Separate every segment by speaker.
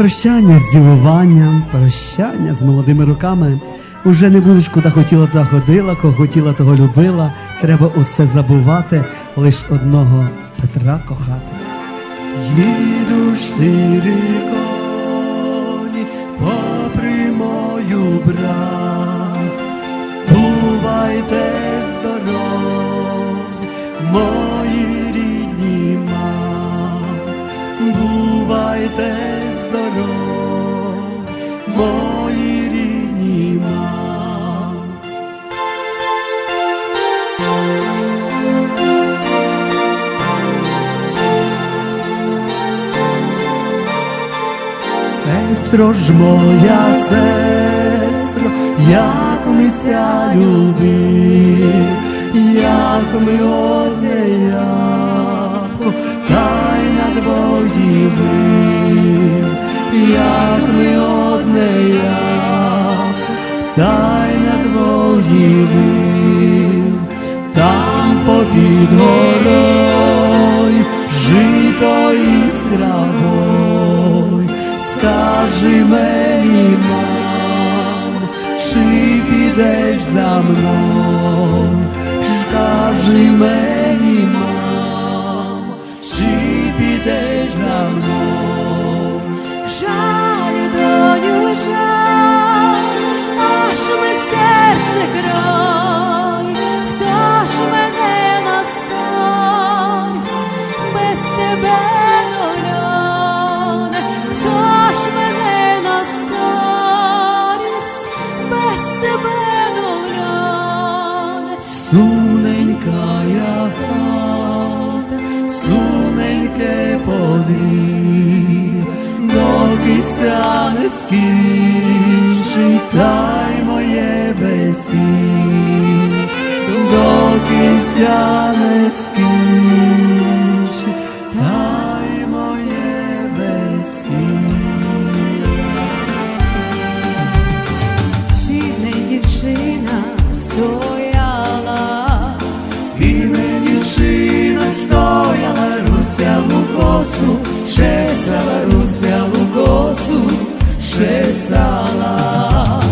Speaker 1: Прощання з дівуванням, прощання з молодими роками. Уже не будеш куди хотіла, туди ходила, кого хотіла, того любила. Треба усе забувати, лиш одного Петра кохати. Їду штири коні попри мою брат. Бувайте Сестро ж моя сестро, як ми ся любив, як ми одне яко, тайна двоїли, як ми одне яко, тайна двоїли, там попід горой, жито із травой, скажи мені, мам, чи підеш за мною, скажи мені, мам, чи підеш за мною.
Speaker 2: Жаль, доню, жаль, аж ми серце край,
Speaker 1: Сумненька я хата, сумненьке подвір, доки ся не скінчить, дай моє весілля, доки ся не скінчить, лукосу, шесала Руся лукосу, шесала.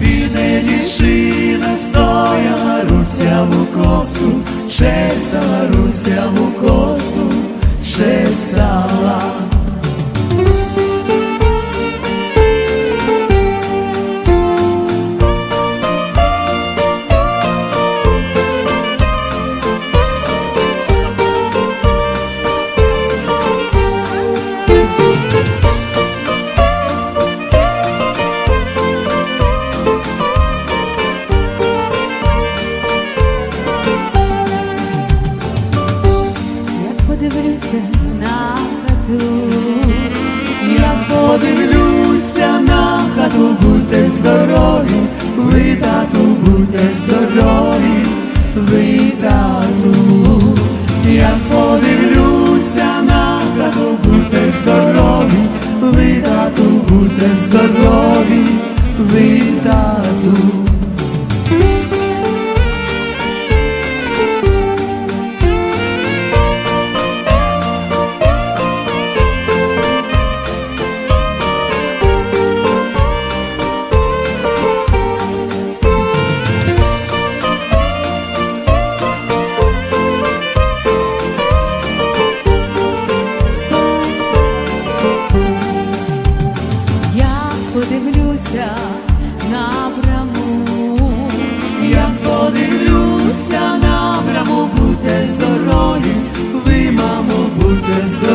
Speaker 1: І не дівчина стояла Руся лукосу, шесала
Speaker 2: подивлюся на хату,
Speaker 1: Я подивлюся на хату, будьте здорові, ви тату, будьте здорові, ви тату. Я подивлюся на хату, будьте здорові, ви тату, будьте здорові, ви тату. Cause